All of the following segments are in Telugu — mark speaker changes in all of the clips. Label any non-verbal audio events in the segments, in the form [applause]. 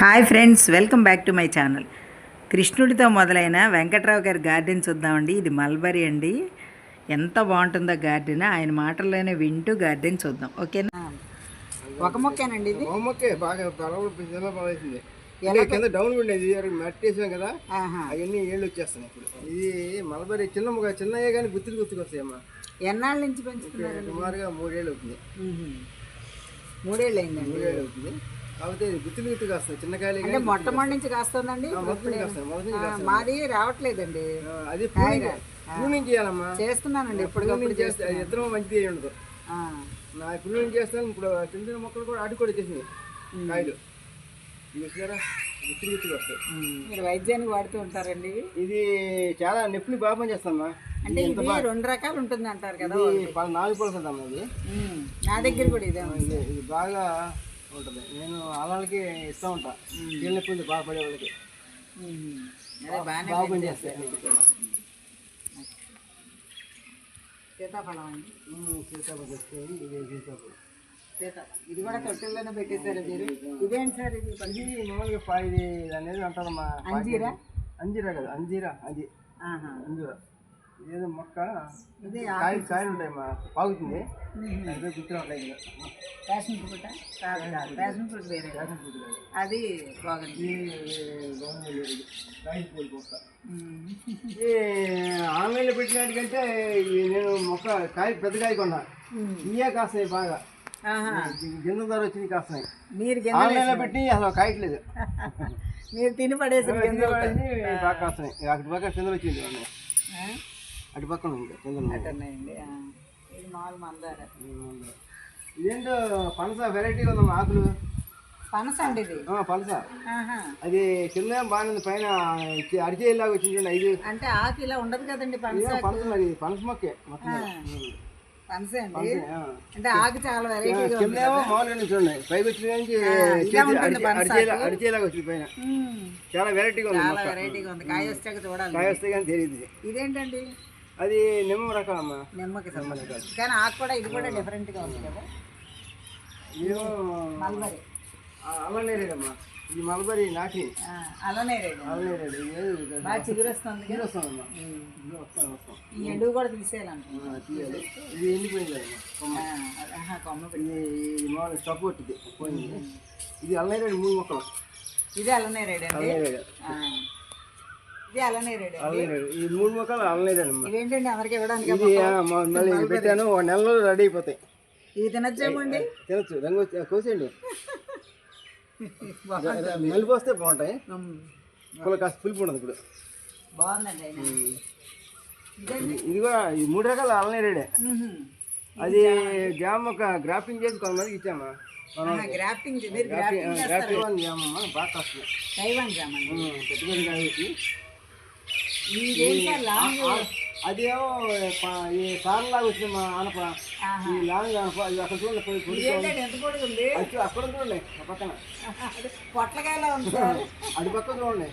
Speaker 1: Hi friends welcome back to my channel. కృష్ణుడితో మొదలైన వెంకట్రావు గారి గార్డెన్ చూద్దామండి. ఇది మల్బరీ అండి. ఎంత బాగుంటుందో గార్డెన్. ఆయన మాటల్లోనే వింటూ గార్డెన్ చూద్దాం. ఓకేనా? ఒక మొక్కేనండి ఇది?
Speaker 2: బాగా పడేసింది. ఇలా కింద డౌన్ ఉండేది ఇది మట్టి వేసాం కదా
Speaker 1: ఆహా.
Speaker 2: అవన్నీ ఏళ్ళు వచ్చేస్తున్నాయి ఇప్పుడు. ఇది మలబరి చిన్న మొక్క చిన్నయ్యే కానీ గుత్తులు గుర్తుకు వస్తాయమ్మా.
Speaker 1: ఎన్నాళ్ళ నుంచి పెంచుతున్నారు
Speaker 2: సుమారుగా మూడేళ్ళు అవుతుంది.
Speaker 1: మూడేళ్ళు అయిందండి.
Speaker 2: మూడేళ్ళు అవుతుంది. కాకపోతే గుత్తులు గుర్తుకు వస్తాయి చిన్న కాయలు
Speaker 1: అంటే మొట్టమొదటి నుంచి కాస్తుందండి? మాది రావట్లేదండి.
Speaker 2: అది ప్రూనింగ్ చేయాలమ్మా.
Speaker 1: చేస్తున్నానండి
Speaker 2: ప్రూనింగ్ చేస్తే ఇద్దరం మంచిది ఉండదు. నా ప్రూనింగ్ చేస్తాను ఇప్పుడు చిన్న చిన్న మొక్కలు కూడా అడ్డు కూడా వచ్చేసినాయి. కాయలు. వచ్చారా గుత్తులు గుర్తుకు వస్తాయి.
Speaker 1: మీరు వైద్యానికి వాడుతూ ఉంటారండి
Speaker 2: ఇది చాలా నొప్పులు బాగా పనిచేస్తామ్మా
Speaker 1: అంటే ఇది రెండు రకాలు ఉంటుంది అంటారు కదా
Speaker 2: నాలుగు పలుకులు అమ్మా ఇది.
Speaker 1: నా దగ్గర కూడా. ఇది
Speaker 2: ఇది బాగా ఉంటుంది. నేను ఆళ్ళకి ఇస్తూ ఉంటా. కీళ్ళ నొప్పి బాగా పడే వాళ్ళకి. బాగా పనిచేస్తాయి
Speaker 1: సీతాఫలం అండి
Speaker 2: సీతాఫలం ఇది సీతాఫలం.
Speaker 1: సీత ఇది కూడా తొట్టెల్లోనే పెట్టేశారు మీరు? ఇదేంటి సార్ ఇది?
Speaker 2: ఇది మామూలుగా ఇది అనేది అంటారమ్మా.
Speaker 1: అంజీరా?
Speaker 2: అంజీరా కదా అంజీరా అది. అంజీరా. ఇదేదో మొక్క కాయలు కాయలు ఉంటాయమ్మా పాగుతుంది. అదే ఇంకా.
Speaker 1: ప్యాషన్ ఫ్రూట్ కాదు కాదు. Passion fruit. వేరే
Speaker 2: ఫ్యాషన్ ఫుడ్ కాదు.
Speaker 1: అది బాగుంది.
Speaker 2: ఇది బాగుంది ఇది. కాయ పూలు మొక్క ఆన్లైన్లో పెట్టినట్టుకంటే నేను మొక్క కాయ పెద్ద కాయ కొన్నా. ఇవే కాస్తాయి బాగా. గింజల ధర వచ్చింది కాస్తున్నాయి.
Speaker 1: మీరు
Speaker 2: ఆన్లైన్లో పెట్టి అసలు కాయట్లేదు [laughs]
Speaker 1: మీరు తిని పడేసి
Speaker 2: గింజలు. పడేసి బాగా కాస్తున్నాయి. అటు పక్క కిందలు వచ్చింది. అటు పక్కన ఉంది.
Speaker 1: ఇది మామూలు మందార.
Speaker 2: ఇదేంటో పనస వెరైటీగా ఉందమ్మా ఆకులు?
Speaker 1: పనస అండి ఇది.
Speaker 2: ఆ, పనస. అది కింద బాగానే ఉంది పైన అరిచేలాగా వచ్చింది చూడండి ఐదు.
Speaker 1: అంటే ఆకు ఇలా ఉండదు కదండి పనస
Speaker 2: మరి పనస మొక్కే మొత్తం
Speaker 1: పనసే అండి?
Speaker 2: ఆ.
Speaker 1: అంటే ఆకు చాలా వెరైటీగా
Speaker 2: కింద ఏమో మామూలుగా చూడండి పైకి వచ్చిన వచ్చింది పైన. చాలా వెరైటీగా ఉంది
Speaker 1: చాలా వెరైటీగా ఉంది. కాయ వచ్చాక చూడాలి
Speaker 2: కాయ వస్తే కానీ తెలియదు. ఇది.
Speaker 1: ఇదేంటండి?
Speaker 2: అది నిమ్మ రకమమ్మా
Speaker 1: నిమ్మకి సంబంధించి కానీ ఆకు కూడా ఇది కూడా డిఫరెంట్గా ఉంది కదా.
Speaker 2: ఇదేమో
Speaker 1: మల్బరీ.
Speaker 2: అల్లనేరేడమ్మా ఇది మలబరి నాటి. అల్లనేరేడు ఇది
Speaker 1: బాగా
Speaker 2: వస్తాను వస్తాం
Speaker 1: ఈ ఎండు కూడా
Speaker 2: తీయాలి. ఇది ఎండిపోయింది కదమ్మా కొమ్మ.
Speaker 1: ఆ, ఆహా, కొమ్మ పెట్టి.
Speaker 2: ఇది ఇది మామూలు సపోర్ట్ ఇది పోయింది. ఇది అల్లనేరేడు మూడు మొక్కలు.
Speaker 1: ఇది అండి.
Speaker 2: అల్లనేరేడు
Speaker 1: ఆ. ఇది
Speaker 2: ఈ మూడు మొక్కలు అల్లనేరేడు
Speaker 1: ఇవేంటండి అందరికి ఇవ్వడానికి
Speaker 2: ఇది మళ్ళీ ఇది పెట్టాను ఒక నెలలో రెడీ అయిపోతాయి.
Speaker 1: ఇవి తినచ్చేమండి?
Speaker 2: తినచ్చు. రంగు కోసేయండి. [laughs] మెలిపి వస్తే బాగుంటాయి. పుల్ల కాస్త పులిపి ఉండదు ఇప్పుడు.
Speaker 1: బాగుందండి
Speaker 2: ఇది- ఇది కూడా ఈ మూడు రకాల అల్లనేరేడే. అది జామ ఒక గ్రాఫింగ్ చేసి కొంతమందికి ఇచ్చామా? గ్రాఫింగ్ అని జామమ్మ బాగా
Speaker 1: జామండి
Speaker 2: పెట్టుబడి కాదు
Speaker 1: సార్ లాంగ్
Speaker 2: అదేమో ఈ సార్లాగా వచ్చింది మా ఆనప. ఈ లాంగ్ ఆనప అక్కడ చూడండి అక్కడ చూడండి. పక్కన.
Speaker 1: పొట్లకాయలా ఉంది సార్. [laughs]
Speaker 2: అటు పక్క చూడండి.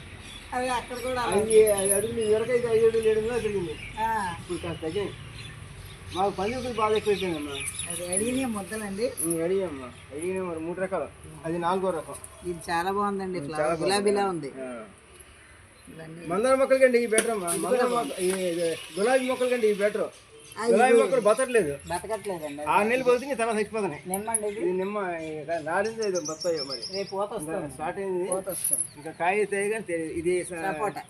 Speaker 1: అది అక్కడ కూడా
Speaker 2: అడుగులు ఇరకైతే ఐదు అడుగులు ఏడు అడుగులు తిరిగింది. ఇప్పుడు కాస్త తగ్గింది. మాకు పందిరుకులు బాగా ఎక్కువైపోయిందమ్మా
Speaker 1: అది అడిగిన ముద్దలండి.
Speaker 2: అడిగామ్మా అడిగిన మరి మూడు రకాలు. అది నాలుగో రకం.
Speaker 1: ఇది చాలా బాగుందండి గులాబీలా ఉంది.
Speaker 2: మందార మొక్కల కంటే ఈ బెటర్ అమ్మా. మందార మొక్క ఈ ఇది గులాబీ మొక్కల కంటే ఈ బెటర్ గులాబీ మొక్కలు బతట్లేదు
Speaker 1: బతకట్లేదండి.
Speaker 2: ఆరు నెలలు పోతుంది తర్వాత చచ్చిపోతున్నాయి
Speaker 1: నిమ్మండి ఇది.
Speaker 2: నిమ్మ నారింది ఇది బత్తాయి మరి.
Speaker 1: రేపు పోత వస్తుంది.
Speaker 2: స్టార్ట్ అయింది.
Speaker 1: పోత వస్తుంది.
Speaker 2: ఇంకా కాయ అయితే కానీ తెలియదు ఇది
Speaker 1: సపోటా.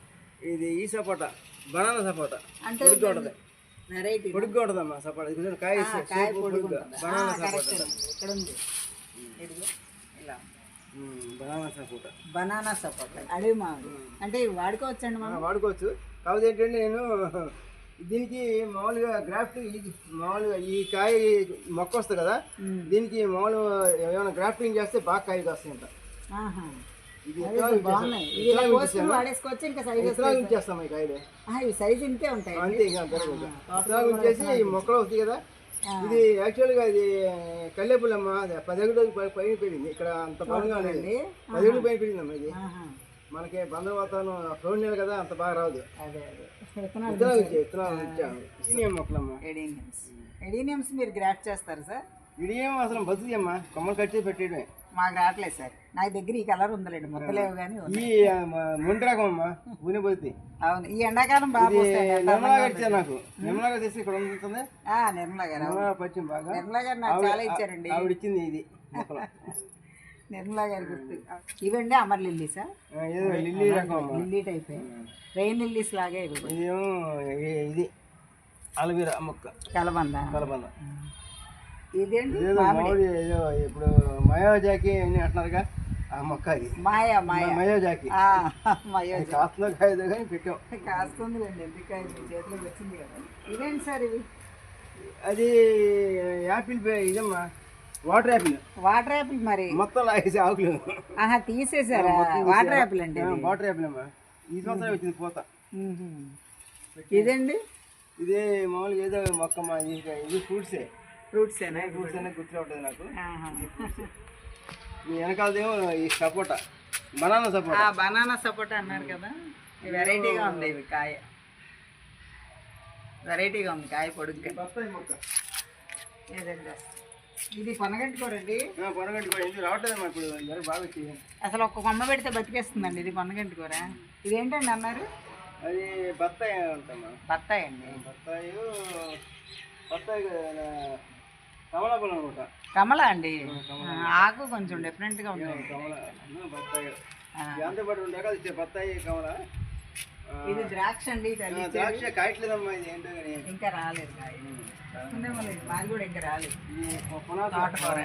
Speaker 2: ఇది ఈ సపోటా. బనానా సపోటా.
Speaker 1: అంటే
Speaker 2: ఉంటుంది.
Speaker 1: వెరైటీ
Speaker 2: పొడుగ్గా ఉంటుందమ్మా సపోటా. ఇది కాయ
Speaker 1: కాయ
Speaker 2: పొడుగ్గా. Banana sapota.
Speaker 1: ఇక్కడ ఉంది.
Speaker 2: Banana sapota.
Speaker 1: Banana sapota. అడవి మామిడి. అంటే ఇవి వాడుకోవచ్చండి
Speaker 2: ఆ,
Speaker 1: మనం
Speaker 2: వాడుకోవచ్చు. కాకపోతే ఏంటంటే నేను దీనికి మామూలుగా గ్రాఫ్టింగ్ ఈ మామూలుగా ఈ కాయ మొక్క వస్తుంది కదా. దీనికి మామూలు ఏమైనా గ్రాఫ్టింగ్ చేస్తే బాగా
Speaker 1: అదే
Speaker 2: కాయలు.
Speaker 1: ఇవి సైజ్ ఇంతే ఉంటాయి
Speaker 2: అంతే ఇంకా ఈ మొక్కలు వస్తాయి కదా ఇది యాక్చువల్గా ఇది కల్లేపుల్లమ్మ అది పదిహేడు పైన పెరిగింది. ఇక్కడ అంత లేదు
Speaker 1: అండి
Speaker 2: పదిహేడు పైన పెరిగిందమ్మా ఇది. మనకి బంధు వాతావరణం ఫ్లోర్ నీళ్ళు కదా అంత బాగా రాదు.
Speaker 1: విత్తనాలు
Speaker 2: విత్తనాలు ఇచ్చే విత్తనాలు ఇచ్చాము ఇదేం మొక్కలమ్మా.
Speaker 1: ఎడీనియమ్స్. ఎడీనియమ్స్ మీరు గ్రాఫ్ట్ చేస్తారు సార్?
Speaker 2: ఇదేం అసలు బతుకుదమ్మా కొమ్మలు కట్ చేసి పెట్టేయడమే.
Speaker 1: మాకు రావట్లేదు సార్. నా దగ్గర ఈ కలర్ ఉందిలేండి ముద్దలేవు కానీ.
Speaker 2: ఈ ఆ, మ- మొండి రకం అమ్మా ఊనిపోతే
Speaker 1: అవును ఈ ఎండాకాలం బాగా వస్తాయి
Speaker 2: నిర్మలాగా ఇచ్చారు నాకు. నిర్మలాగా తెచ్చి ఇక్కడ ఉంటుంది?
Speaker 1: నిర్మలా గారు.
Speaker 2: నిర్మలా పరిచయం బాగా.
Speaker 1: నిర్మలా గారు నాకు చాలా ఇచ్చారండి.
Speaker 2: ఆవిడ ఇచ్చింది ఇది [laughs]
Speaker 1: నిర్మలా గారి గుర్తు. ఇవండి అమర్ లిల్లీసా
Speaker 2: ఆ, ఏదో లిల్లీ రకం.
Speaker 1: Lily type. రెయిన్ లిల్లీస్ లాగే
Speaker 2: ఇది. అలవీరా మొక్క.
Speaker 1: కలబంద.
Speaker 2: కలబంద.
Speaker 1: ఇదేంటి?
Speaker 2: మామిడి. ఇప్పుడు మయోజాకి అని అంటున్నారుగా. ఆ మొక్క అది.
Speaker 1: మాయా మాయా.
Speaker 2: మయోజాకి
Speaker 1: ఆ, మాయా
Speaker 2: కాస్ట్లో కాయదో కానీ పెట్టాం.
Speaker 1: కాస్తుంది రండి ఎందుకు మీ చేతిలోకి వచ్చింది కదా. ఇదేంటి సార్ ఇవి?
Speaker 2: అది యాపిల్ ఇదమ్మా. Water Apple.
Speaker 1: వాటర్ యాపిల్ మరి?
Speaker 2: మొత్తం లాగేసి ఆకులు.
Speaker 1: ఆహా తీసేసారా? వాటర్ యాపిల్ అండి
Speaker 2: వాటర్ యాపిల్ అమ్మా. ఈ సంవత్సరం వచ్చింది పూత.
Speaker 1: ఇదండి
Speaker 2: ఇదే మామూలుగా ఏదో మొక్క మా ఇది ఇది ఫ్రూట్సే.
Speaker 1: ఫ్రూట్స్ ఏనా?
Speaker 2: ఫ్రూట్స్ అనేది గుర్తులో ఉంటుంది నాకు. ఈ వెనకాలదేమో ఈ సపోటా. బనానా సపోటా.
Speaker 1: ఆ బనానా సపోటా అన్నారు కదా. వెరైటీగా ఉంది ఇవి కాయ. వెరైటీగా ఉంది కాయ పొడుగ్గా. ఏదండి? ఇది కొనగంటి కూరండి
Speaker 2: ఆ, పొరగంటి కూడా ఎందుకు రావట్లేదమ్మా ఇప్పుడు. అందరూ బాగా
Speaker 1: అసలు ఒక్క కొమ్మ పెడితే బతికేస్తుందండి ఇది కొనగంటి కూర. ఇదేంటండి అన్నారు?
Speaker 2: అది బత్తాయి అంటమ్మా
Speaker 1: బత్తాయి అండి.
Speaker 2: బత్తాయి బత్తాయి
Speaker 1: కమల అండి? ఆకు కొంచెం ఉంది
Speaker 2: బత్తాయి. కమల. ఆ,
Speaker 1: ఇది ద్రాక్ష అండి
Speaker 2: ద్రాక్ష కాయట్లేదమ్మా ఇది ఏంటో
Speaker 1: ఇంకా రాలేదు మాది కూడా ఇంకా రాలేదు.
Speaker 2: ఇది పునాస
Speaker 1: తోటకూర.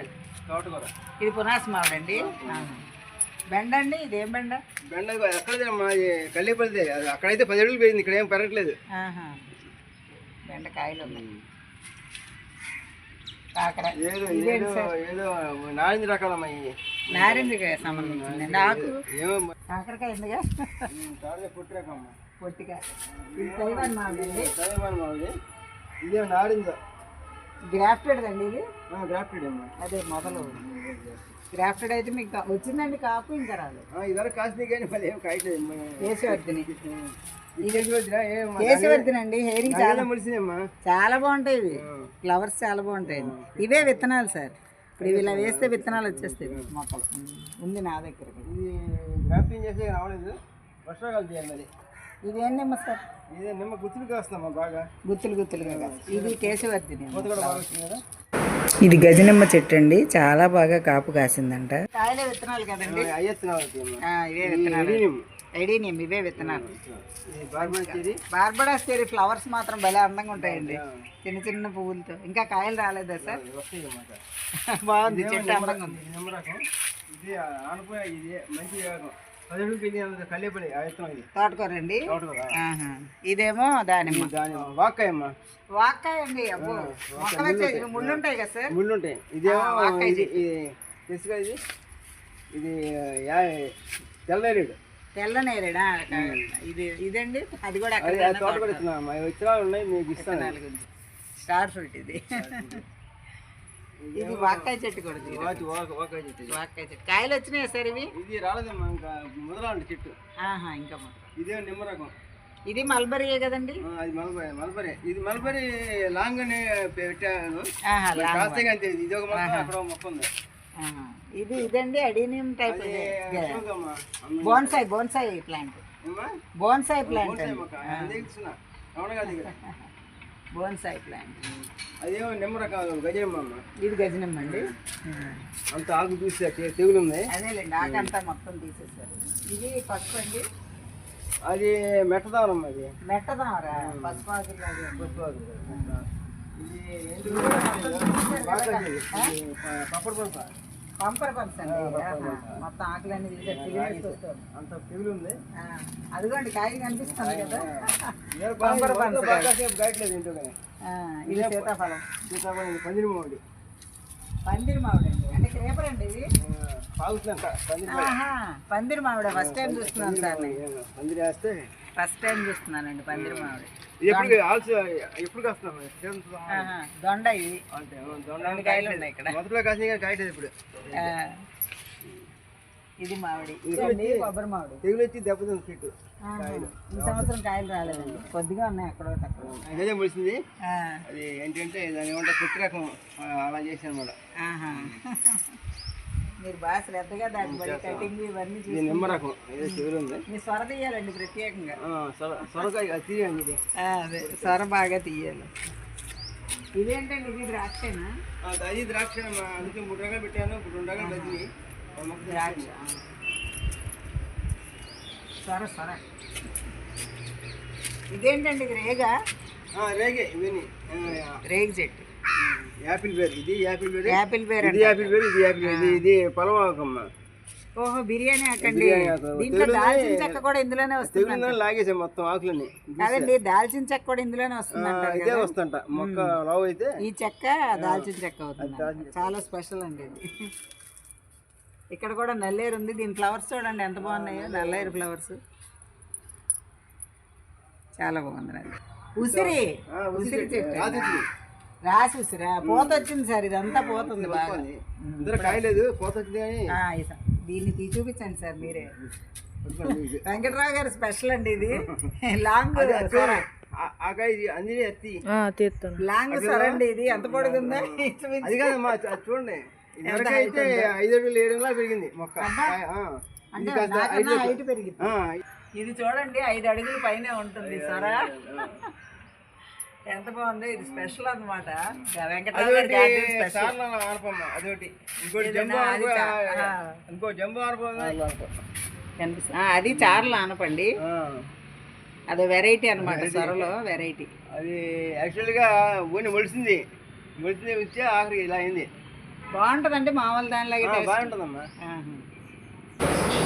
Speaker 2: తోటకూర.
Speaker 1: ఇది పునాస మామిడండి బెండ అండి ఇదేం బెండ?
Speaker 2: బెండ ఎక్కడదేమ్మా కల్లిపల్లిదే. అక్కడైతే పది అడుగులు పోయింది ఇక్కడ ఏం పెరగట్లేదు.
Speaker 1: బెండకాయలు ఉన్నాయి. కాకర.
Speaker 2: ఏదో నారింజ రకాలమ్మా
Speaker 1: కాకరకాయ
Speaker 2: పుట్టి రకమ్మా
Speaker 1: పొట్టిగా ఇది తైవాన్ మామిడి
Speaker 2: సైమాన్ మాది ఇదే నారింజ.
Speaker 1: గ్రాఫ్టెడ్ అండి ఇది?
Speaker 2: గ్రాఫ్టెడ్ అమ్మా.
Speaker 1: అదే మొదలు గ్రాఫ్టెడ్ అయితే మీకు వచ్చిందండి కాపు ఇంకా రాలేదు.
Speaker 2: ఆ, ఇదివరకు కాసింది కానీ మళ్ళీ ఏం కాయట్లేదు.
Speaker 1: కేశవర్ధిని.
Speaker 2: ఈ కేసు వచ్చినా ఏం
Speaker 1: కేశవర్ధిని అండి హెయిరింగ్ చాలా
Speaker 2: ముడిసిందమ్మా
Speaker 1: చాలా బాగుంటాయి ఇవి. ఫ్లవర్స్ చాలా బాగుంటాయి. ఇవే విత్తనాలు సార్. ఇప్పుడు ఇవి ఇలా వేస్తే విత్తనాలు వచ్చేస్తాయి. మొక్కలు. ఉంది నా దగ్గర.
Speaker 2: ఇది గ్రాఫ్టింగ్ చేస్తే రావలేదు. వర్షాకాలం చేయాలి మరి.
Speaker 1: ఇది ఏం నిమ్మ సార్?
Speaker 2: ఇదే నిమ్మ గుర్తులు కాస్తుందమ్మా బాగా?
Speaker 1: గుత్తులు గుత్తులుగా. ఇది కేశవర్ధిని.
Speaker 2: కూడా బాగా వచ్చింది కదా?
Speaker 1: ఇది గజనిమ్మ చెట్టు అండి. చాలా బాగా కాపు కాసిందంట. కాయలే విత్తనాలు కదండి. ఇవే విత్తనాలు. ఇవే విత్తనాలు. బార్బడాస్ చెరీ ఫ్లవర్స్ మాత్రం భలే అందంగా ఉంటాయండి. చిన్న చిన్న పువ్వులతో. ఇంకా కాయలు రాలేదా సార్? బాగుంది చెట్టు అందంగా ఉంది. తోటకూర అండి
Speaker 2: తోటకూర.
Speaker 1: ఇదేమో దానిమ్మ. వాక్కాయ అండి అబ్బో. మొక్కలు వచ్చేది. ఇవి ముళ్ళు ఉంటాయి కదా సార్?
Speaker 2: ముళ్ళు ఉంటాయి ఇదేమో ఇది ఇది తెలుసుగా ఇది?
Speaker 1: ఇదండి? అది కూడా
Speaker 2: అది
Speaker 1: అక్కడ
Speaker 2: ఆ తోట కూడా ఇస్తున్నాం మా విత్తనాలు ఉన్నాయి మీకు ఇస్తాను.
Speaker 1: స్టార్ ఫ్రూట్ ఇది. ఇది వాక్కాయ చెట్టు కూడా
Speaker 2: వాకాయ చెట్టు ఇది.
Speaker 1: వాక్కాయ చెట్టు. కాయలు వచ్చినాయా సార్ ఇవి?
Speaker 2: ఇది రాలేదమ్మా ఇంకా ముదరాండి చెట్టు.
Speaker 1: ఆహా ఇంకా.
Speaker 2: ఇదే నిమ్మ రకం
Speaker 1: ఇది మల్బరీయే కదండి?
Speaker 2: అది మలబరి మలబరి. ఇది మలబరి లాంగ్ అని పెట్టాను అంతే ఇది ఒక మొక్క అక్కడ మొక్క ఉంది.
Speaker 1: ఇది ఇదండి adenium type. Bonsai bonsai plant? Bonsai plant.
Speaker 2: Bonsai
Speaker 1: plant.
Speaker 2: అదేమో
Speaker 1: ఇది గజనం అండి.
Speaker 2: అంత ఆకు చూస్తే తె- తెగులు
Speaker 1: అదేలేండి ఆకంతా మొత్తం తీసేసారు. ఇది పసుపు అండి.
Speaker 2: అది మెట్టదానం అది.
Speaker 1: మెట్టదామరా పసుపు ఆకులు అది అండి.
Speaker 2: ఇది ఎందుకు బాగా ఇది. ఇది ప- పప్పడి.
Speaker 1: పంపర్. మొత్తం ఆకులన్నీ తీసేసి.
Speaker 2: అంత తెగులు ఉంది
Speaker 1: అదిగోండి కాయ కనిపిస్తుంది కదా.
Speaker 2: ఏ బాగా వంద బాగా
Speaker 1: ఇది సీతాఫలం.
Speaker 2: సీతాఫలం ఇది పందిరి మామిడి
Speaker 1: పందిరి మామిడి అండి అంటే క్రేపర్ అండి ఇది
Speaker 2: పాగుతుందంట పందిరి
Speaker 1: ఆహా, పందిరి మామిడి ఫస్ట్ టైం చూస్తున్నాను సార్ నేను.
Speaker 2: పందిరి వేస్తే
Speaker 1: ఫస్ట్ టైం చూస్తున్నానండి పందిరి మామిడి
Speaker 2: ఎప్పుడు ఆల్సో ఎప్పుడు కాస్తున్నాం
Speaker 1: ఆహా, దొండ ఇది.
Speaker 2: అంటే
Speaker 1: రెండు కాయలు ఉన్నాయి ఇక్కడ.
Speaker 2: మొదట్లో కాసిన కానీ కాయట్లేదు ఇప్పుడు.
Speaker 1: ఇది మామిడి. కొబ్బరి మామిడి.
Speaker 2: తెగులు వచ్చి దెబ్బతింది చెట్టు
Speaker 1: ఈ సంవత్సరం కాయలు రాలేదండి. కొద్దిగా ఉన్నాయి అక్కడ
Speaker 2: ముడిసింది
Speaker 1: ఆ,
Speaker 2: అది ఏంటంటే దాని ఏమంటే పుట్టి రకం. అలా చేశాను అనమాట
Speaker 1: ఆహా. మీరు బాగా శ్రద్ధగా దాని బట్టి కటింగ్ ఇవన్నీ చూసి
Speaker 2: నిమ్మ రకం. ఇది చిగురు ఉంది.
Speaker 1: మీ సొర తీయాలండి ప్రత్యేకంగా.
Speaker 2: సొరకాయ అది తీయండి
Speaker 1: అదే. సొర బాగా తీయాలి. ఇదేంటండి? ఇది ద్రాక్షేనా?
Speaker 2: ఆ, అది ద్రాక్ష. అందుకే మూడు రకాలు పెట్టాను. ఇప్పుడు రెండు రకాలు బతిని
Speaker 1: ద్రాక్ష సొర సొర. ఇదేంటండి ఇది రేగా?
Speaker 2: రేగే ఇవన్నీ. ఆ,
Speaker 1: రేగి చెట్టు
Speaker 2: యాపిల్ బేర్ ఇది యాపిల్ బేర్
Speaker 1: యాపిల్ పేరు
Speaker 2: ఇది యాపిల్ బేర్ ఇది యాపిల్ బేర్ ఇది ఇది పొలవాకమ్మ.
Speaker 1: ఓహో బిర్యానీ అక్కండి. దీంట్లో దాల్చిన చెక్క కూడా ఇందులోనే వస్తుంది
Speaker 2: లాగేసాం మొత్తం ఆకులని
Speaker 1: కాదండి దాల్చిన చెక్క కూడా ఇందులోనే వస్తుంది
Speaker 2: ఇదే వస్తుంట. మొక్క లావు అయితే
Speaker 1: ఈ చెక్క దాల్చిన చెక్క అవుతుంది చాలా స్పెషల్ అండి ఇది ఇక్కడ కూడా నల్లేరు ఉంది. దీని ఫ్లవర్స్ చూడండి ఎంత బాగున్నాయో. నల్లేరు ఫ్లవర్స్. చాలా బాగుంది అది ఉసిరి. ఉసిరి చెట్టు. రాసి ఉసిరా. పోత వచ్చింది సార్. ఇదంతా పోతుంది బాగా.
Speaker 2: కాయలేదు
Speaker 1: స- దీన్ని తీ చూపించండి సార్ మీరే. వెంకట్రావు గారు స్పెషల్ అండి ఇది. [laughs] లాంగ్ లాంగ్ సొర అండి ఇది. ఎంత పొడుగుందా
Speaker 2: చూడండి. అయితే ఐదు అడుగులు ఏడు అడుగులా పెరిగింది మొక్క. ఇది కాస్త
Speaker 1: నాకన్నా
Speaker 2: ఐదు
Speaker 1: హైట్ పెరిగింది.
Speaker 2: ఆ,
Speaker 1: ఇది చూడండి ఐదు అడుగుల పైనే ఉంటుంది సొర. ఎంత బాగుంది ఇది స్పెషల్ అనమాట
Speaker 2: అదొకటి
Speaker 1: గార్డెన్ స్పెషల్
Speaker 2: సార్లు ఆనపమ్మ అదొకటి. ఇంకోటి
Speaker 1: ఏదైనా
Speaker 2: జంబో
Speaker 1: అది
Speaker 2: ఆనప
Speaker 1: చా- ఆ.
Speaker 2: ఇంకో జంబో
Speaker 1: అది చార్లు ఆనపండి.
Speaker 2: ఆ.
Speaker 1: అదో వెరైటీ అనమాట సొరలో వెరైటీ
Speaker 2: అది యాక్చువల్గా ఊని మొలిసింది. మొలిసింది వచ్చి ఆఖరికి ఇలా అయింది.
Speaker 1: బాగుంటుందండి మామూలు దానిలాగే
Speaker 2: బాగుంటుందమ్మా.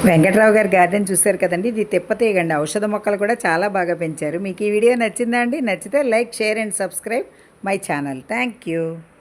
Speaker 1: వెంకట్రావు గారి గార్డెన్ చూశారు కదండి ఇది తిప్పతీయగండి ఔషధ మొక్కలు కూడా చాలా బాగా పెంచారు. మీకు ఈ వీడియో నచ్చిందా అండి? నచ్చితే like share and subscribe my channel. Thank you.